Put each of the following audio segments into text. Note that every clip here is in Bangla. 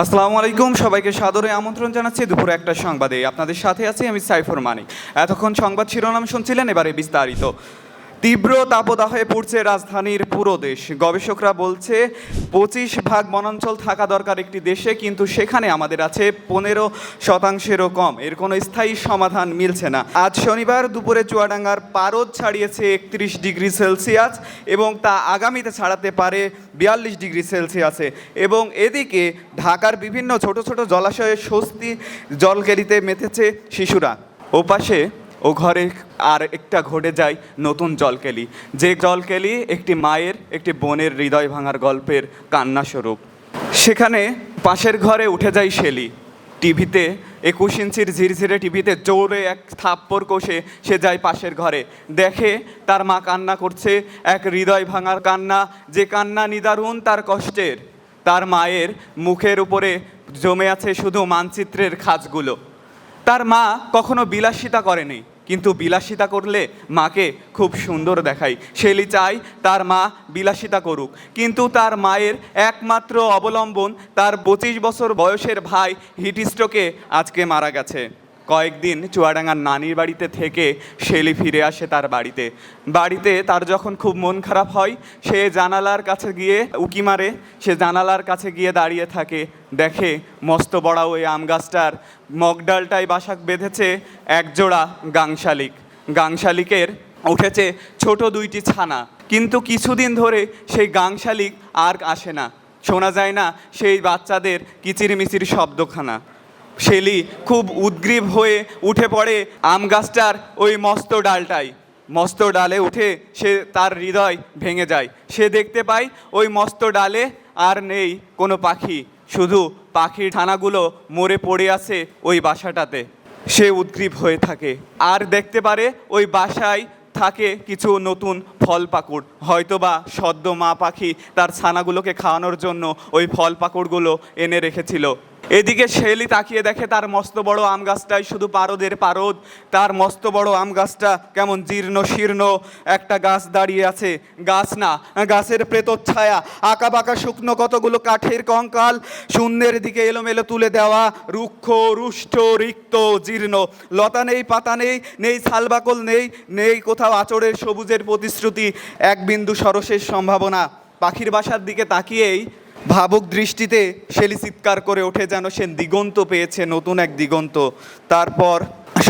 আসসালামু আলাইকুম, সবাইকে সাদরে আমন্ত্রণ জানাচ্ছি দুপুরে একটা সংবাদে। আপনাদের সাথে আছি আমি সাইফুর মানিক। এতক্ষণ সংবাদ শিরোনাম শুনছিলেন, এবারে বিস্তারিত। তীব্র তাপদাহে পড়ছে রাজধানীর পুরো দেশ। গবেষকরা বলছে, পঁচিশ ভাগ বনাঞ্চল থাকা দরকার একটি দেশে, কিন্তু সেখানে আমাদের আছে পনেরো শতাংশেরও কম। এর কোনো স্থায়ী সমাধান মিলছে না। আজ শনিবার দুপুরে চুয়াডাঙ্গার পারদ ছাড়িয়েছে একত্রিশ ডিগ্রি সেলসিয়াস এবং তা আগামীতে ছাড়াতে পারে বিয়াল্লিশ ডিগ্রি সেলসিয়াসে। এবং এদিকে ঢাকার বিভিন্ন ছোট ছোট জলাশয়ে স্বস্তি জলকেলিতে মেতেছে শিশুরা। ওপাশে ও ঘরে আর একটা ঘটে যায় নতুন জলকেলি। যে জলকেলি একটি মায়ের, একটি বোনের হৃদয় ভাঙার গল্পের কান্নাস্বরূপ। সেখানে পাশের ঘরে উঠে যায় শেলি। টিভিতে একুশ ইঞ্চির ঝিরঝিরে টিভিতে জোরে এক থাপ্পড় কষে সে যায় পাশের ঘরে। দেখে তার মা কান্না করছে, এক হৃদয় ভাঙার কান্না, যে কান্না নিদারুণ তার কষ্টের। তার মায়ের মুখের উপরে জমে আছে শুধু মানচিত্রের খাঁজগুলো। তার মা কখনো বিলাসিতা করেনি। কিন্তু বিলাসিতা করলে মাকে খুব সুন্দর দেখায়। শেলি চাই তার মা বিলাসিতা করুক। কিন্তু তার মায়ের একমাত্র অবলম্বন তার পঁচিশ বছর বয়সের ভাই হিটিস্ট্রোকে আজকে মারা গেছে। কয়েকদিন চুয়াডাঙ্গার নানির বাড়িতে থেকে শেলি ফিরে আসে তার বাড়িতে। বাড়িতে তার যখন খুব মন খারাপ হয়, সে জানালার কাছে গিয়ে উকি মারে। সে জানালার কাছে গিয়ে দাঁড়িয়ে থাকে। দেখে মস্ত বড় ওই আম গাছটার মগডালটায় বাসা বেঁধেছে একজোড়া গাংশালিক। গাংশালিকের উঠেছে ছোট দুইটি ছানা। কিন্তু কিছুদিন ধরে সেই গাংশালিক আর আসে না। শোনা যায় না সেই বাচ্চাদের কিচিরমিচির শব্দখানা। শেলি খুব উদ্গ্রীব হয়ে উঠে পড়ে আম গাছটার ওই মস্ত ডালটায়। মস্ত ডালে উঠে সে তার হৃদয় ভেঙে যায়। সে দেখতে পায় ওই মস্ত ডালে আর নেই কোনো পাখি। শুধু পাখির ছানাগুলো মরে পড়ে আছে ওই বাসাটাতে। সে উদ্গ্রীব হয়ে থাকে। আর দেখতে পারে ওই বাসায় থাকে কিছু নতুন ফল পাকুড়। হয়তোবা সদ্য মা পাখি তার ছানাগুলোকে খাওয়ানোর জন্য ওই ফল পাকুড়গুলো এনে রেখেছিল। এদিকে শেলি তাকিয়ে দেখে তার মস্ত বড় আম গাছটাই শুধু পারদের পারদ। তার মস্ত বড় আম গাছটা কেমন জীর্ণ শীর্ণ। একটা গাছ দাঁড়িয়ে আছে। গাছ না, গাছের প্রেতর ছায়া আঁকা বাঁকা শুকনো কতগুলো কাঠের কঙ্কাল। শূন্যের দিকে এলোমেলো তুলে দেওয়া রুক্ষ, রুষ্ট, রিক্ত, জীর্ণ। লতা নেই, পাতা নেই নেই ছালবাকল নেই নেই কোথাও আচরের সবুজের প্রতিশ্রুতি। এক বিন্দু সরসের সম্ভাবনা। পাখির বাসার দিকে তাকিয়েই ভাবুক দৃষ্টিতে শেলি চিৎকার করে ওঠে যেন সে দিগন্ত পেয়েছে নতুন এক দিগন্ত। তারপর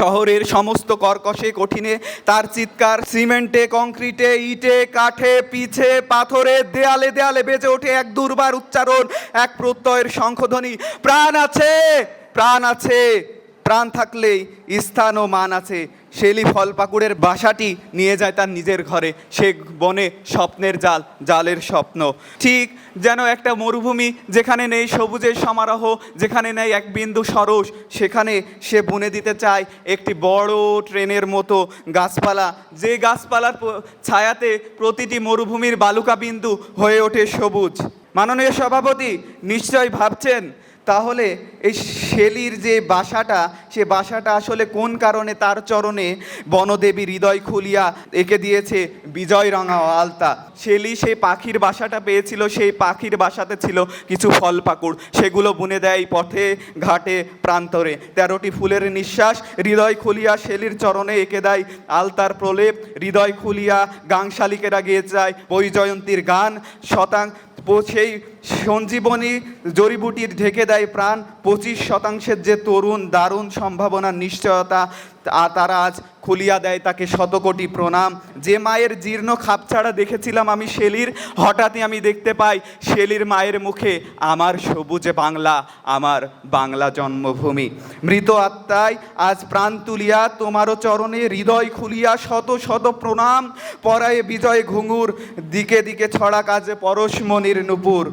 শহরের সমস্ত কর্কশে কঠিনে তার চিৎকার, সিমেন্টে, কংক্রিটে, ইটে, কাঠে, পিছে, পাথরে, দেয়ালে দেয়ালে বেজে ওঠে এক দুর্বার উচ্চারণ, এক প্রত্যয়ের শঙ্খধ্বনি প্রাণ আছে প্রাণ আছে। প্রাণ থাকলেই স্থান ও মান আছে। শেলি ফল পাকুড়ের বাসাটি নিয়ে যায় তার নিজের ঘরে। সে বনে স্বপ্নের জাল, জালের স্বপ্ন। ঠিক যেন একটা মরুভূমি, যেখানে নেই সবুজের সমারোহ, যেখানে নেই এক বিন্দু সরস সেখানে সে বুনে দিতে চায় একটি বড় ট্রেনের মতো গাছপালা। যে গাছপালার ছায়াতে প্রতিটি মরুভূমির বালুকা বিন্দু হয়ে ওঠে সবুজ। মাননীয় সভাপতি, নিশ্চয় ভাবছেন তাহলে এই শেলির যে বাসাটা, সে বাসাটা আসলে কোন কারণে তার চরণে বনদেবী হৃদয় খুলিয়া এঁকে দিয়েছে বিজয় রঙা আলতা? শেলি সেই পাখির বাসাটা পেয়েছিল, সেই পাখির বাসাতে ছিল কিছু ফল পাকুড়। সেগুলো বুনে দেয় পথে, ঘাটে, প্রান্তরে। তেরোটি ফুলের নিঃশ্বাস হৃদয় খুলিয়া শেলির চরণে এঁকে দেয় আলতার প্রলেপ। হৃদয় খুলিয়া গাংশালিকেরা গিয়ে যায় বৈজয়ন্তীর গান। শতাং সেই সঞ্জীবনী জড়িবুটির ঢেকে দেয় প্রাণ। পঁচিশ শতাংশের যে তরুণ দারুণ সম্ভাবনার নিশ্চয়তা তারা আজ খুলিয়া দেয় তাকে শতকোটি প্রণাম। যে মায়ের জীর্ণ খাপছাড়া দেখেছিলাম আমি শেলির, হঠাৎই আমি দেখতে পাই শেলির মায়ের মুখে আমার সবুজ বাংলা, আমার বাংলা জন্মভূমি। মৃত আত্মায় আজ প্রাণ তুলিয়া তোমারও চরণে হৃদয় খুলিয়া শত শত প্রণাম। পরায়ে বিজয় ঘুঙুর, দিকে দিকে ছড়া কাজে পরশমণির নুপুর।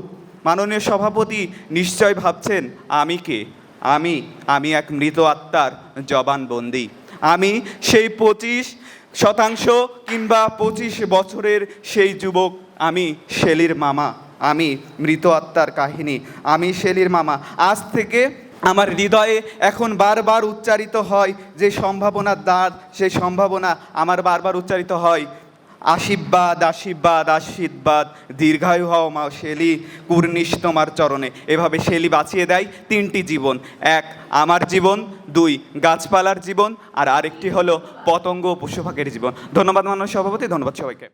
মাননীয় সভাপতি নিশ্চয় ভাবছেন, আমি কে? আমি আমি এক মৃত আত্মার জবানবন্দি। আমি সেই পঁচিশ শতাংশ কিংবা পঁচিশ বছরের সেই যুবক, আমি শেলির মামা, আমি মৃত আত্মার কাহিনী, আমি শেলির মামা। আজ থেকে আমার হৃদয়ে এখন বারবার উচ্চারিত হয় যে সম্ভাবনার দ্বার সেই সম্ভাবনা আমার বারবার উচ্চারিত হয়। আশীর্বাদ আশীর্বাদ আশীর্বাদ। দীর্ঘায়ু হও মা শেলি, কুর্নিশ তোমার চরণে। এভাবে শেলি বাঁচিয়ে দেয় তিনটি জীবন। এক, আমার জীবন। দুই, গাছপালার জীবন। আর আরেকটি হলো পতঙ্গ পশুপাখির জীবন। ধন্যবাদ মাননীয় সভাপতি, ধন্যবাদ সবাইকে।